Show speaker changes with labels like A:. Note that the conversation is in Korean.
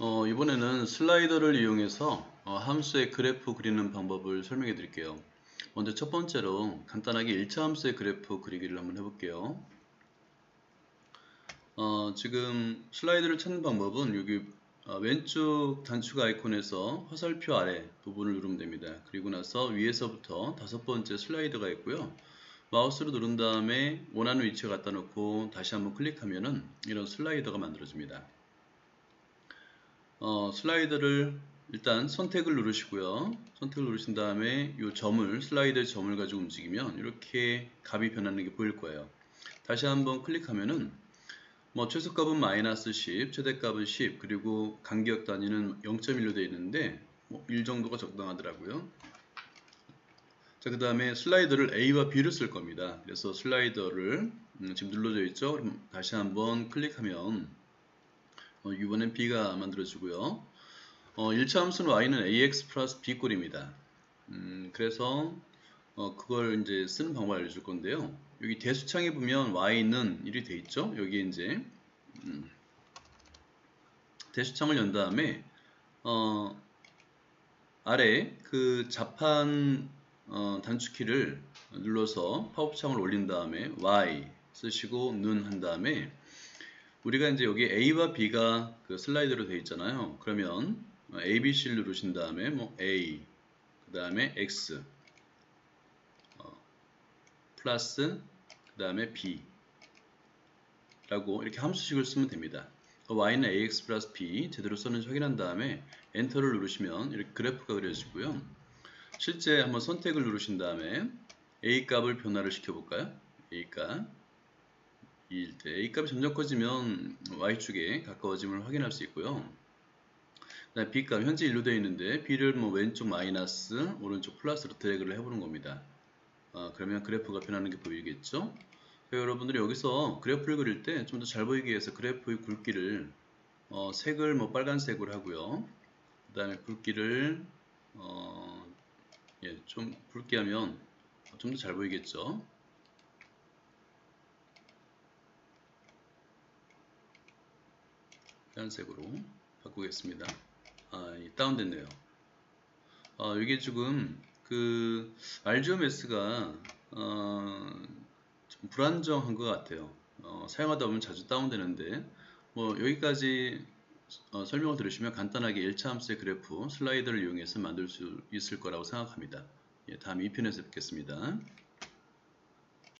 A: 어, 이번에는 슬라이더를 이용해서 어, 함수의 그래프 그리는 방법을 설명해 드릴게요. 먼저 첫 번째로 간단하게 1차 함수의 그래프 그리기를 한번 해볼게요. 어, 지금 슬라이드를 찾는 방법은 여기 어, 왼쪽 단축 아이콘에서 화살표 아래 부분을 누르면 됩니다. 그리고 나서 위에서부터 다섯 번째 슬라이드가 있고요. 마우스로 누른 다음에 원하는 위치에 갖다 놓고 다시 한번 클릭하면은 이런 슬라이더가 만들어집니다. 어, 슬라이더를 일단 선택을 누르시고요. 선택을 누르신 다음에 이 점을 슬라이드의 점을 가지고 움직이면 이렇게 값이 변하는 게 보일 거예요. 다시 한번 클릭하면은 뭐 최소값은 마이너스 10, 최대값은 10, 그리고 간격 단위는 0.1로 되어 있는데 뭐 1 정도가 적당하더라고요. 자, 그 다음에 슬라이더를 A와 B를 쓸 겁니다. 그래서 슬라이더를 음, 지금 눌러져 있죠. 다시 한번 클릭하면 어, 이번엔 B가 만들어지고요. 어, 1차 함수는 Y는 AX 플러스 B 꼴입니다. 음, 그래서 어, 그걸 이제 쓰는 방법을 알려줄 건데요. 여기 대수창에 보면 Y는 1이 돼 있죠. 여기 이제 음, 대수창을 연 다음에 어, 아래 그 자판 어, 단축키를 눌러서 팝업창을 올린 다음에 Y 쓰시고 눈 한 다음에 우리가 이제 여기 A와 B가 그 슬라이드로 되어 있잖아요. 그러면 A, B, C를 누르신 다음에 뭐 A, 그 다음에 X, 어, 플러스, 그 다음에 B 라고 이렇게 함수식을 쓰면 됩니다. y는 ax 플러스 b 제대로 썼는지 확인한 다음에 엔터를 누르시면 이렇게 그래프가 그려지고요. 실제 한번 선택을 누르신 다음에 a 값을 변화를 시켜볼까요? a 값 2일 때 a 값이 점점 커지면 y축에 가까워짐을 확인할 수 있고요. 그다음 b 값 현재 1로 되어 있는데 b를 뭐 왼쪽 마이너스 오른쪽 플러스로 드래그를 해보는 겁니다. 아, 그러면 그래프가 변하는 게 보이겠죠? 여러분들이 여기서 그래프를 그릴 때 좀 더 잘 보이기 위해서 그래프의 굵기를 어, 색을 뭐 빨간색으로 하고요. 그 다음에 굵기를 어, 예, 좀 굵게 하면 좀 더 잘 보이겠죠. 하얀색으로 바꾸겠습니다. 아, 다운됐네요. 아, 이게 지금 그 RGOMS가 어, 좀 불안정한 것 같아요. 어, 사용하다 보면 자주 다운되는데 뭐 여기까지 어, 설명을 들으시면 간단하게 1차 함수의 그래프 슬라이드를 이용해서 만들 수 있을 거라고 생각합니다. 예, 다음 2편에서 뵙겠습니다.